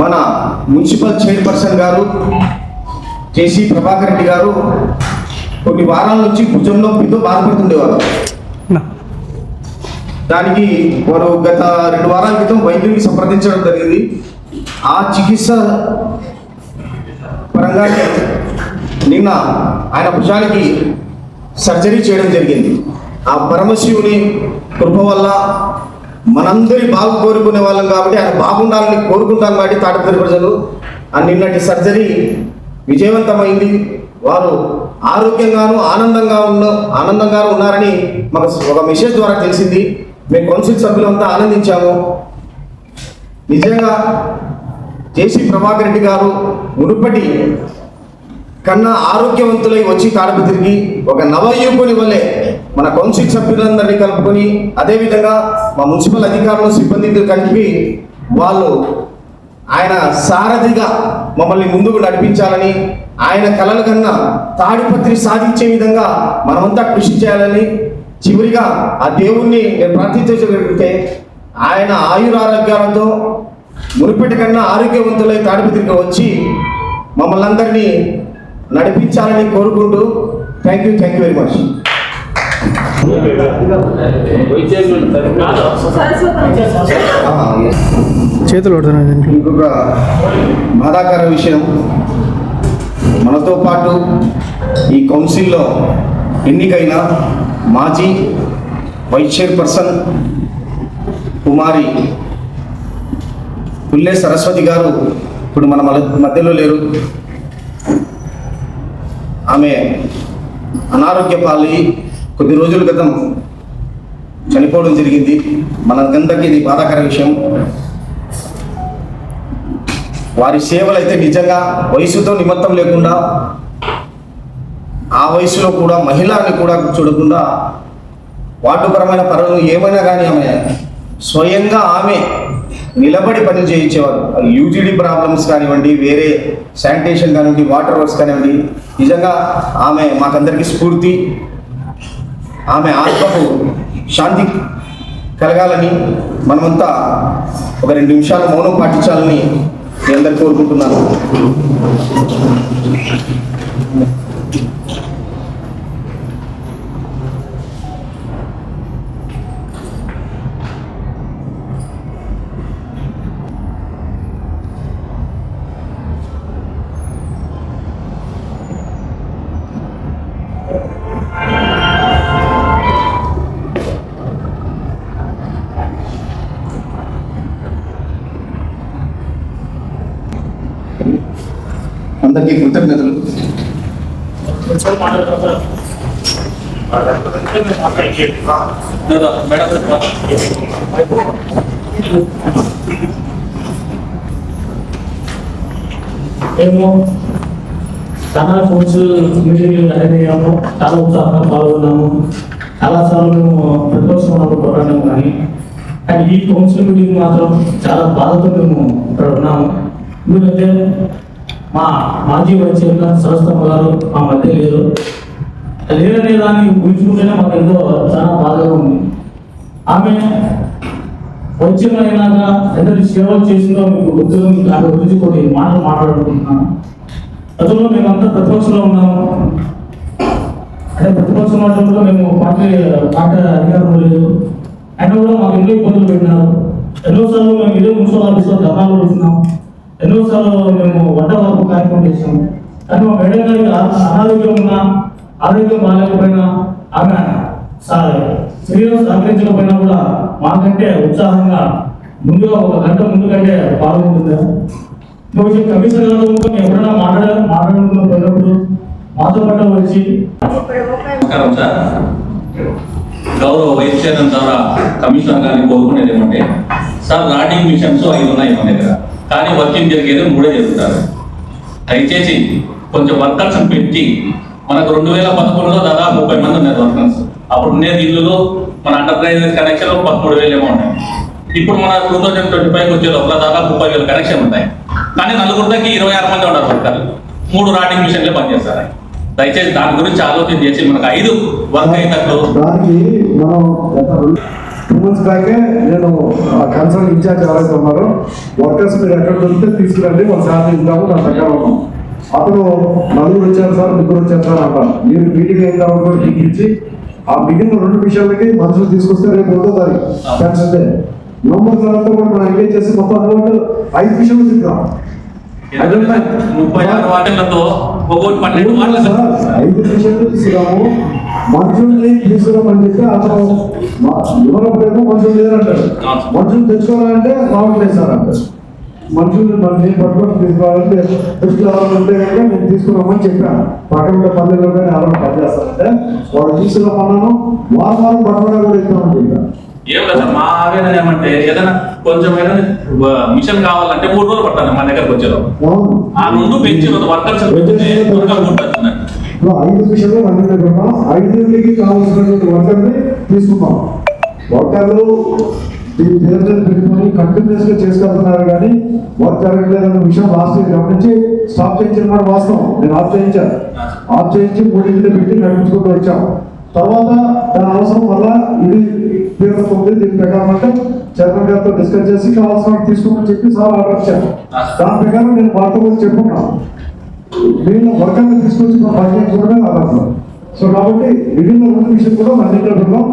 మన municipal chairperson గారు JC Prabhakar Reddy గారు కొన్ని వారాల నుంచి భుజం నొప్పితో బాధపడుతుండేవారు దానికి వారు గత రెండు వారాల క్రితం వైద్యుని సంప్రదించడం జరిగింది. ఆ చికిత్స పరంగా నిన్న ఆయన భుజానికి సర్జరీ చేయడం జరిగింది. ఆ పరమశివుని కృప వల్ల మనందరి బాగు కోరుకునే వాళ్ళం కాబట్టి ఆయన బాగుండాలని కోరుకుంటాం కాబట్టి తాటపల్లి ప్రజలు. ఆ నిన్నటి సర్జరీ విజయవంతమైంది. వారు ఆరోగ్యంగాను ఆనందంగా ఉన్న ఆనందంగాను ఉన్నారని మాకు ఒక మెసేజ్ ద్వారా తెలిసింది. మేము కౌన్సిల్ సభ్యులంతా ఆనందించాము. నిజంగా జేసీ ప్రభాకర్ రెడ్డి గారు మునుపటి కన్నా ఆరోగ్యవంతులై వచ్చి తాడపత్రికి ఒక నవయువకుని వల్లే మన కౌన్సిల్ సభ్యులందరినీ కలుపుకొని అదేవిధంగా మా మున్సిపల్ అధికారులు సిబ్బందితో కలిపి వాళ్ళు ఆయన సారథిగా మమ్మల్ని ముందుకు నడిపించాలని ఆయన కలల కన్నా తాడిపత్రి సాధించే విధంగా మనమంతా కృషి చేయాలని చివరిగా ఆ దేవుణ్ణి నేను ప్రార్థించగలిగితే ఆయన ఆయురారోగ్యాలతో మునుపటి కన్నా ఆరోగ్యవంతులై తాడిపత్రికి వచ్చి మమ్మల్ని అందరినీ నడిపించాలని కోరుకుంటూ thank you thank you very much చేతులు పడుతున్నాయి ఇంకొక బాధాకర విషయం. మనతో పాటు ఈ కౌన్సిల్లో ఎన్నికైన మాజీ వైస్ చైర్పర్సన్ కుమారి పుల్లె సరస్వతి గారు ఇప్పుడు మన మల- మధ్యలో లేరు. ఆమె అనారోగ్య పాలి కొద్ది రోజుల క్రితం చనిపోవడం జరిగింది. మనందరికీ ఇది బాధాకర విషయం. వారి సేవలు అయితే నిజంగా వయసుతో నిమిత్తం లేకుండా ఆ వయసులో కూడా మహిళని కూడా చూడకుండా వాటుపరమైన పనులు ఏమైనా కానీ ఆమె స్వయంగా ఆమె నిలబడి పని చేయించేవారు. యూజీడీ ప్రాబ్లమ్స్ కానివ్వండి వేరే శానిటేషన్ కానివ్వండి వాటర్ వర్క్స్ కానివ్వండి నిజంగా ఆమె మాకందరికీ స్ఫూర్తి. ఆమె ఆత్మకు శాంతి కలగాలని మనమంతా ఒక రెండు నిమిషాలు మౌనం పాటించాలని నేను అందరు కోరుకుంటున్నాను. అందరికీ కృతజ్ఞతలు. మేము చాలా కోర్సు మీటింగ్లు అటెండ్ అయ్యాము చాలా ఉత్సాహంగా పాల్గొన్నాము. చాలాసార్లు మేము ఉన్నప్పుడు పోరాడాము కానీ కానీ ఈ కౌన్సిల్ మీటింగ్ మాత్రం చాలా బాధతో మేము ఇక్కడ ఉన్నాము. ఎందుకంటే మా మాజీ వైస్ చైర్మన్ సరస్వమ్మ గారు మా మధ్య లేరు. లేరనే దాన్ని ఊహించుకుంటేనే మాకు ఎంతో చాలా బాధగా ఉంది. ఆమె వచ్చిన అయినాక ఎంతటి సేవలు చేసిందో మీకు ఉద్యోగం దాని గురించి కొన్ని మాటలు మాట్లాడుకుంటున్నాను. గతంలో మేమంతా ప్రతిపక్షంలో ఉన్నాము. అంటే ప్రతిపక్షం మాటల్లో మేము పార్టీ పార్టీ అధికారం లేదు అయినా కూడా మాకు ఎన్నో ఇబ్బందులు పెట్టినారు. ఎన్నోసార్లు మేము ఇదే మున్సిపల్ ఆఫీస్లో ధర్నాలు పెడుతున్నాం. ఎన్నోసార్లు మేము వంట వాపు కార్యక్రమం చేసాం కానీ మా మేడం గారికి అనారోగ్యం ఉన్నా ఆరోగ్యం బాగాలేకపోయినా ఆమె సీరియస్ సహకరించకపోయినా కూడా మాకంటే ఉత్సాహంగా ముందుగా ఒక గంట ముందు కంటే పాల్గొంటుంది నువ్వు కమిషనర్ గారు ఎవరైనా ఎప్పుడైనా మాట్లాడ మాట్లాడుకున్నప్పుడు మాతో పాటు వచ్చి గౌరవ వైస్ చైర్మన్ ద్వారా కమిషనర్ గారిని కోరుకునేది ఏమంటే సార్ రాడింగ్ మిషన్స్ ఐదు ఉన్నాయి మన దగ్గర. కానీ వర్కింగ్ జరిగేది మూడే జరుగుతారు. దయచేసి కొంచెం వర్కర్స్ పెట్టి మనకు రెండు వేల పదకొండులో దాదాపు ముప్పై మంది ఉన్నారు వర్కర్స్. అప్పుడు ఉండేది ఇల్లులు మన అండర్ కనెక్షన్ పదమూడు వేలు ఏమో ఉన్నాయి. ఇప్పుడు మన టూ థౌజండ్ ట్వంటీ ఫైవ్ వచ్చే లోపల దాదాపు ముప్పై వేల కనెక్షన్ ఉంటాయి. కానీ నలుగురికి ఇరవై ఆరు మంది ఉన్నారు వర్కర్లు. మూడు రాడింగ్ మిషన్లే పనిచేస్తారు దయచేసి దాని గురించి ఆలోచన చేసి మనకు ఐదు వర్క్ అయినట్లు టూ మంత్స్ బ్యాకే నేను కన్సల్ట్ ఇన్ఛార్జ్ ఎవరైతే ఉన్నారో వర్కర్స్ మీరు ఎక్కడ దొరికితే తీసుకురండి వాళ్ళ శాలరీ ఇద్దాము నా ప్రకారం ఉన్నాం. అతను నలుగురు వచ్చారు సార్ ముగ్గురు వచ్చారు సార్ అంటారు. మీరు మీటింగ్ అయిన తర్వాత కూడా ఇచ్చి ఆ మిగిలిన రెండు విషయాలకి మనుషులు తీసుకొస్తే రేపు ఒకటో తారీఖు పెన్షన్ డే నవంబర్ తర్వాత కూడా మనం ఎంగేజ్ చేసి మొత్తం అమౌంట్ ఐదు విషయాలు ఎందుకంటే ముప్పై ఆరు వాటిలతో ఐదు నిమిషాలు తీసుకురాము. మనుషుల్ని తీసుకురామని చెప్పి అతను మా- ఇవ్వకపోతే మనుషులు లేదంటారు మనుషులు తెచ్చుకోవాలంటే రావట్లేదు సార్ అంటారు మనుషులు మరి నేను పట్టుకొని తీసుకురావాలంటే దృష్టిలో ఎవరు ఉంటే కనుక నేను తీసుకురామని చెప్పాను. పక్కన ఉండే పల్లెల్లో కానీ ఎవరైనా పనిచేస్తారంటే వాళ్ళు తీసుకురామన్నాను వారం వారం పట్టుకోవడం కూడా ఇస్తామని చెప్పాను. ఏం లేదు సార్ మా ఆవేదన ఏమంటే ఏదైనా కొంచెం ఏదైనా మిషన్ కావాలంటే మూడు రోజులు పడతాను మా దగ్గరకు అవును. ఆ రెండు పెంచిన వర్కర్స్ ఉంటుంది. ఇప్పుడు ఐదు నిమిషాలు రన్ పెట్టుకున్నాం ఐదుకి కావాల్సినటువంటి వర్కర్ని తీసుకున్నాం వర్కర్లు ఈ పేరు మీద పెట్టుకొని కంటిన్యూస్గా చేసుకుంటున్నారు కానీ వర్క్ జరగలేదన్న విషయం లాస్ట్ ఇయర్ గమనించి స్టాప్ చేయించిన మాట వాస్తవం. నేను ఆఫ్ చేయించాను ఆఫ్ చేయించి మూడింటిని పెట్టి నడిపించుకుంటూ వచ్చాం. తర్వాత దాని అవసరం వల్ల ఇది పేరు దీని ప్రకారం అంటే చైర్మన్ గారితో డిస్కస్ చేసి కావాల్సిన తీసుకోమని చెప్పి సార్ ఆర్డర్ ఇచ్చాను దాని ప్రకారం నేను వార్త కూడా చెప్పుకున్నాను. వీళ్ళ వర్గాన్ని తీసుకొచ్చి మా బడ్జెట్ కూడా అవ్వదు సో కాబట్టి మిగిలిన రెండు విషయం కూడా మన ఇంట్లో పెడదాం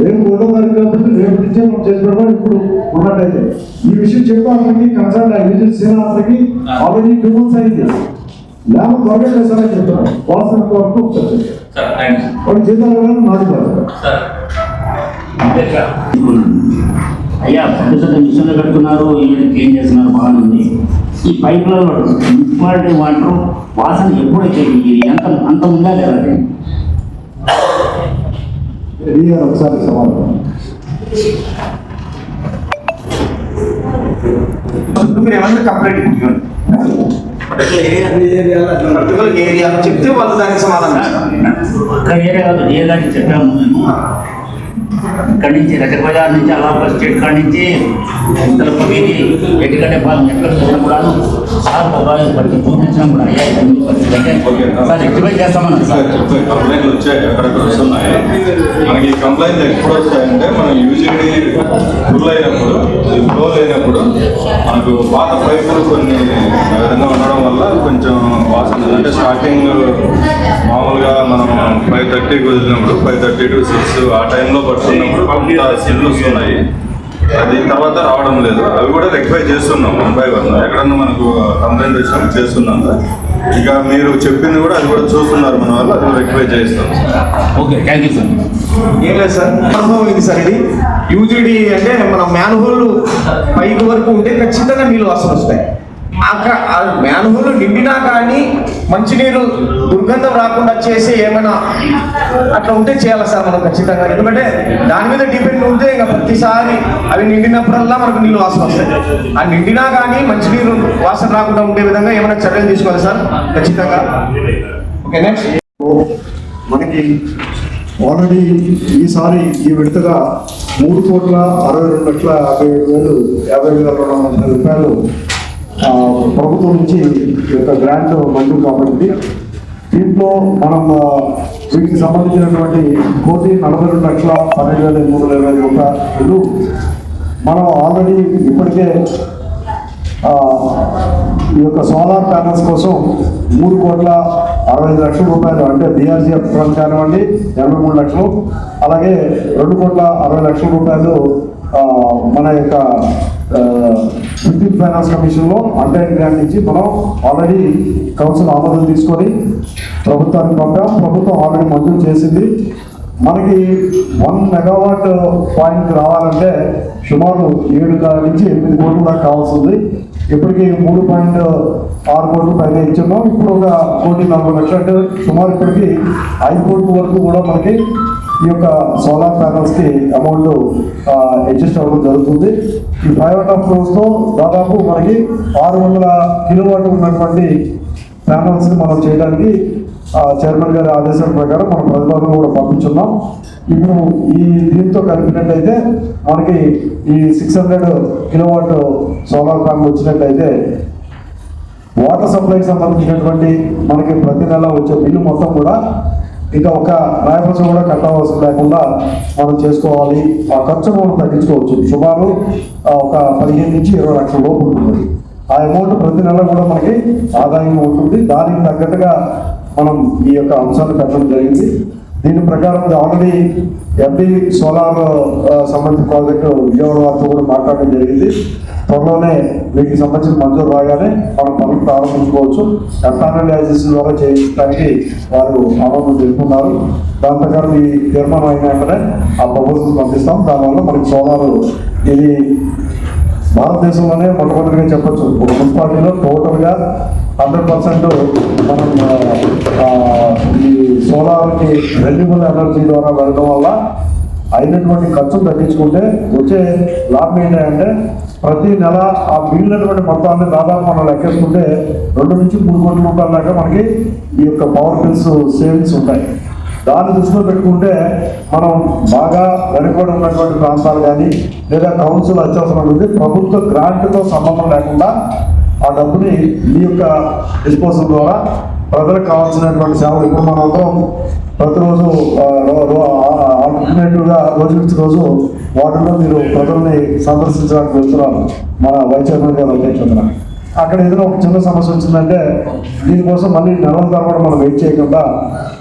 రేపు ఒకటో తారీఖు కాబట్టి రేపు నుంచే మనం చేసి పెడదాం ఇప్పుడు ఉన్నట్టయితే. ఈ విషయం చెప్పడానికి కన్సల్ట్ విజిల్ శ్రీనాథ్కి ఆల్రెడీ టూ మంత్స్ అయింది. లేకపోతే త్వరగా చేస్తారని చెప్తున్నాను వాసన వరకు ఒకసారి వాళ్ళు జీతాలు నాది అయ్యా పెద్ద పెద్ద మిషన్లు కట్టుకున్నారు. ఈవెన్ క్లీన్ చేస్తున్నారు? బాగుంది ఈ పైపులలో మున్సిపాలిటీ వాటర్ వాసన ఎప్పుడు వచ్చేది? ఇది ఎంత అంత ఉందా లేదా? అది? రెడీ గారు ఒకసారి సమాధానం మీరు ఏమన్నా కంప్లైంట్ ఇవ్వండి పర్టికులర్ ఏరియా చెప్తే వాళ్ళు దానికి సమాధానం ఇస్తారు. ఒక్క ఏరియా కాదు ఏ దానికి చెప్పాము మేము. ఇక్కడి నుంచి రకర బజార్ నుంచి అలా స్టేట్ కాడి నుంచి తలుపు వీధి ఎటుకంటే పాలన ఎక్కడ చూడడం కూడా సార్ ప్రభావం పట్టి చూపించడం కూడా అయ్యా సార్ రెక్టిఫై చేస్తామన్నారు సార్ కంప్లైంట్లు వచ్చాయి ఎక్కడెక్కడ వస్తున్నాయి. మనకి కంప్లైంట్ ఎప్పుడు వస్తాయంటే మనం యూజువల్లీ ఫుల్ అయినప్పుడు ఫ్లో లేనప్పుడు మనకు పాత పైపులు కొన్ని విధంగా ఉండడం వల్ల కొంచెం వాసన అంటే స్టార్టింగ్ మామూలుగా మనం ఫైవ్ థర్టీకి వదిలినప్పుడు ఫైవ్ థర్టీ టు సిక్స్ ఆ టైంలో కొంత వస్తున్నాయి. అది తర్వాత రావడం లేదు. అవి కూడా రెక్టిఫై చేస్తున్నాం వన్ బై వన్ ఎక్కడన్నా మనకు కంప్లైంట్ వచ్చినప్పుడు చేస్తున్నాం. సార్ ఇక మీరు చెప్పింది కూడా అది కూడా చూస్తున్నారు మన వాళ్ళు అది రెక్టిఫై చేస్తాం sir okay thank you sir. ఏం లేదు సార్. అనుభవం ఇది సార్ ఇది. యూజీడీ అంటే మన మ్యాన్హోల్ పైకి వరకు ఉంటే ఖచ్చితంగా నీళ్ళు వాసన వస్తాయి. అక్కడ ఆ మ్యాన్హోల్ నిండినా కానీ మంచినీరు దుర్గంధం రాకుండా చేసి ఏమైనా అట్లా ఉంటే చేయాలి సార్ మనం ఖచ్చితంగా? ఎందుకంటే దాని మీద డిపెండ్ ఉంటే ఇంకా ప్రతిసారి అవి నిండినప్పుడల్లా మనకు నీళ్ళు వాసన వస్తాయి. ఆ నిండినా కానీ మంచినీరు వాసన రాకుండా ఉండే విధంగా ఏమైనా చర్యలు తీసుకోవాలి సార్? ఖచ్చితంగా. ఓకే నెక్స్ట్ మనకి ఆల్రెడీ ఈసారి ఈ విడతగా మూడు కోట్ల అరవై రెండు లక్షల యాభై ఏడు వేలు యాభై వేల రెండు వందల రూపాయలు ప్రభుత్వం నుంచి యొక్క గ్రాంట్ మంజూరు కాబట్టి దీంట్లో మనం వీటికి సంబంధించినటువంటి కోటి నలభై రెండు లక్షల పన్నెండు వేల మూడు వందల ఇరవై రూపాయలు మనం ఆల్రెడీ ఇప్పటికే ఈ యొక్క సోలార్ ప్యానల్స్ కోసం మూడు కోట్ల అరవై ఐదు లక్షల రూపాయలు అంటే బీఆర్సీఎఫ్ ఫండ్ కానివ్వండి ఎనభై మూడు లక్షలు. అలాగే రెండు కోట్ల అరవై లక్షల రూపాయలు మన యొక్క ఫిఫ్టీన్ ఫైనాన్స్ కమిషన్లో అంటే గ్రాంట్ నుంచి మనం ఆల్రెడీ కౌన్సిల్ ఆమోదం తీసుకొని ప్రభుత్వానికి పంపాం. ప్రభుత్వం ఆల్రెడీ మంజూరు చేసింది. మనకి వన్ మెగావాట్ పాయింట్ రావాలంటే సుమారు ఏడు నుంచి ఎనిమిది కోట్ల దాకా కావాల్సింది ఇప్పటికి మూడు పాయింట్ ఆరు కోట్లు పైన ఇచ్చున్నాం. ఇప్పుడు ఒక కోటి నలభై లక్షలు అంటే సుమారు ఇప్పటికి ఐదు కోట్ల వరకు కూడా మనకి ఈ యొక్క సోలార్ ప్యానల్స్కి అమౌంట్ అడ్జస్ట్ అవ్వడం జరుగుతుంది. ఈ ఫైవ్ అండ్ హాఫ్ క్రోర్స్తో దాదాపు మనకి ఆరు వందల కిలోవాట్ ఉన్నటువంటి ప్యానల్స్ మనం చేయడానికి చైర్మన్ గారి ఆదేశాల ప్రకారం మనం ప్రతిపాదన కూడా పంపించున్నాం. ఇప్పుడు ఈ దీంతో కలిపినట్టయితే మనకి ఈ six hundred kilowatt solar panel వచ్చినట్టయితే వాటర్ సప్లైకి సంబంధించినటువంటి మనకి ప్రతి నెల వచ్చే బిల్లు మొత్తం కూడా ఇంకా ఒక రాయపక్షం కూడా కట్టవలసిన లేకుండా మనం చేసుకోవాలి. ఆ ఖర్చు మనం తగ్గించుకోవచ్చు. సుమారు ఒక పదిహేను నుంచి ఇరవై లక్షల లోపు ఉంటుంది. ఆ అమౌంట్ ప్రతి నెల కూడా మనకి ఆదాయం ఉంటుంది. దానికి తగ్గట్టుగా మనం ఈ యొక్క అంశాన్ని పెట్టడం జరిగింది. దీని ప్రకారం ఆల్రెడీ ఎంపీ సోలార్ సంబంధించిన ప్రాజెక్టు విజయవాడ వారితో కూడా మాట్లాడడం జరిగింది. త్వరలోనే వీటికి సంబంధించిన మంజూరు రాగానే మనం పనులు ప్రారంభించుకోవచ్చు. ఎఫ్ఆర్ఎల్ ద్వారా చేయించడానికి వారు ఆమోదం తెలుపుతున్నారు దాని ప్రకారం ఈ తీర్మానం అయిన వెంటనే ఆ ప్రపోజల్ పంపిస్తాం. దానివల్ల మనకి సోలార్ ఇది భారతదేశంలోనే మొట్టమొదటిగా చెప్పచ్చు. మున్సిపాలిటీలో టోటల్గా హండ్రెడ్ పర్సెంట్ మనం ఆ, ఈ రెన్యూబుల్ ఎనర్జీ ద్వారా వెళ్ళడం వల్ల అయినటువంటి ఖర్చులు తగ్గించుకుంటే వచ్చే లాభం ఏంటంటే ప్రతి నెల ఆ మిగిలినటువంటి మొత్తాన్ని దాదాపు మనం లెక్కేసుకుంటే రెండు నుంచి మూడు కోట్ల రూపాయల దాకా మనకి ఈ యొక్క పవర్ బిల్స్ సేవింగ్స్ ఉంటాయి. దాన్ని దృష్టిలో పెట్టుకుంటే మనం బాగా వెనుకబడి ఉన్నటువంటి ప్రాంతాలు కానీ లేదా కౌన్సిల్ అత్యవసరం అనేది ప్రభుత్వ గ్రాంట్తో సంబంధం లేకుండా ఆ డబ్బుని ఈ యొక్క డిస్పోజల్ ద్వారా ప్రజలకు కావాల్సినటువంటి సేవలు ఇప్పుడు మనం అందరం ప్రతిరోజు ఆల్టర్నేటివ్గా రోజు నుంచి రోజు వాటిలో మీరు ప్రజల్ని సందర్శించడానికి వెళ్తున్నారు. మన వైస్ చైర్మన్ గారు అధ్యక్షతన అక్కడ ఏదైనా ఒక చిన్న సమస్య వచ్చిందంటే దీనికోసం మళ్ళీ నెలల తర్వాత మనం వెయిట్ చేయకుండా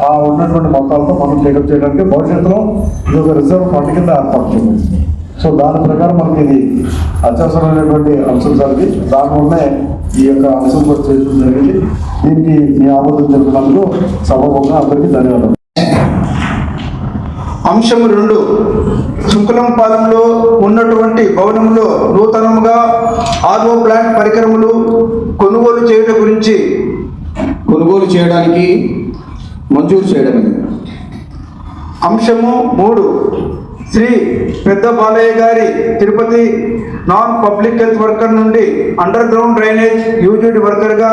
ఆ ఉన్నటువంటి మొత్తాలతో మనం టేకప్ చేయడానికి భవిష్యత్తులో ఇది ఒక రిజర్వ్ ఫండ్ కింద ఏర్పాటు చేయాలి సో దాని ప్రకారం మనకి ఇది అత్యవసరమైనటువంటి అంశం జరిగి దానివల్లనే ఈ యొక్క అంశం కూడా చేయడం జరిగింది. దీనికి మీ ఆమోదం తెలిపినందుకు సభాముఖంగా అందరికీ ధన్యవాదాలు. అంశం రెండు. శుక్లంపాలెంలో ఉన్నటువంటి భవనంలో నూతనంగా ఆర్ఓ ప్లాంట్ పరికరములు కొనుగోలు చేయడం గురించి కొనుగోలు చేయడానికి మంజూరు చేయడమే. అంశము మూడు. శ్రీ పెద్ద బాలయ్య గారి Tirupati non public health worker నుండి అండర్ గ్రౌండ్ డ్రైనేజ్ యూజీడీ వర్కర్గా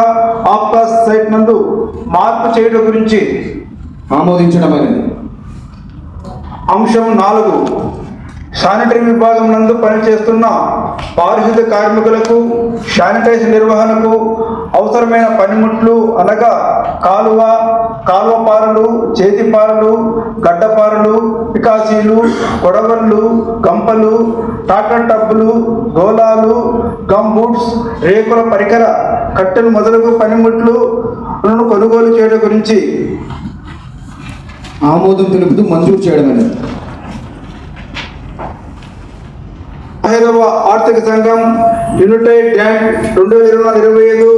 ఆప్కాస్ సైట్ నందు మార్పు చేయడం గురించి ఆమోదించడమైనది. అంశం నాలుగు. శానిటరీ విభాగం నందు పనిచేస్తున్న పారిశుద్ధ కార్మికులకు శానిటైజర్ నిర్వహణకు అవసరమైన పనిముట్లు అనగా కాలువ కాలువ పారలు చేతి పారలు గడ్డపారలు పికాసీలు కొడవళ్ళు గంపలు టాటర్ టబ్బులు గోళాలు గమ్ బూట్స్ రేకుల పరికర కట్టెలు మొదలగు పనిముట్లు కొనుగోలు చేయడం గురించి ఆమోదం తెలుపుతూ మంజూరు చేయడమైనది. ఐదవ ఆర్థిక సంఘం యునైటెడ్ బ్యాంక్ రెండు వేల ఇరవై ఇరవై ఐదు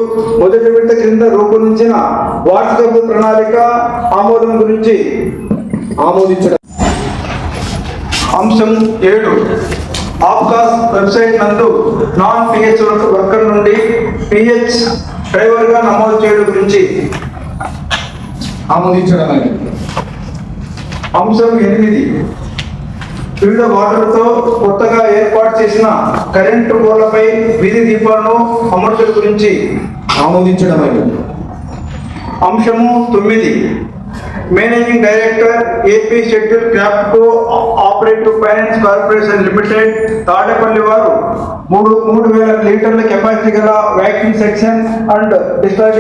మొదటి విడత క్రింద రూపొందించిన వార్షిక ప్రణాళిక ఆమోదం గురించి ఆమోదించడం. అంశం ఏడు. ఆప్కాస్ వెబ్సైట్ నందు నాన్ పిహెచ్ వర్కర్ నుండి పిహెచ్ డ్రైవర్గా నమోదు చేయడం గురించి ఆమోదించడం అంశం ఎనిమిది. వివిధ వాటర్తో కొత్తగా ఏర్పాటు చేసిన కరెంటు పోలపై వీధి దీపాలను అమర్చడం గురించి ఆమోదించడమైనది అంశము తొమ్మిది. Managing director AP schedule క్రాప్కో operative finance corporation limited Tadepalli వారు మూడు మూడు వేల లీటర్ల కెపాసిటీ గల వ్యాక్సిన్ సెక్షన్ అండ్ డిస్టార్జ్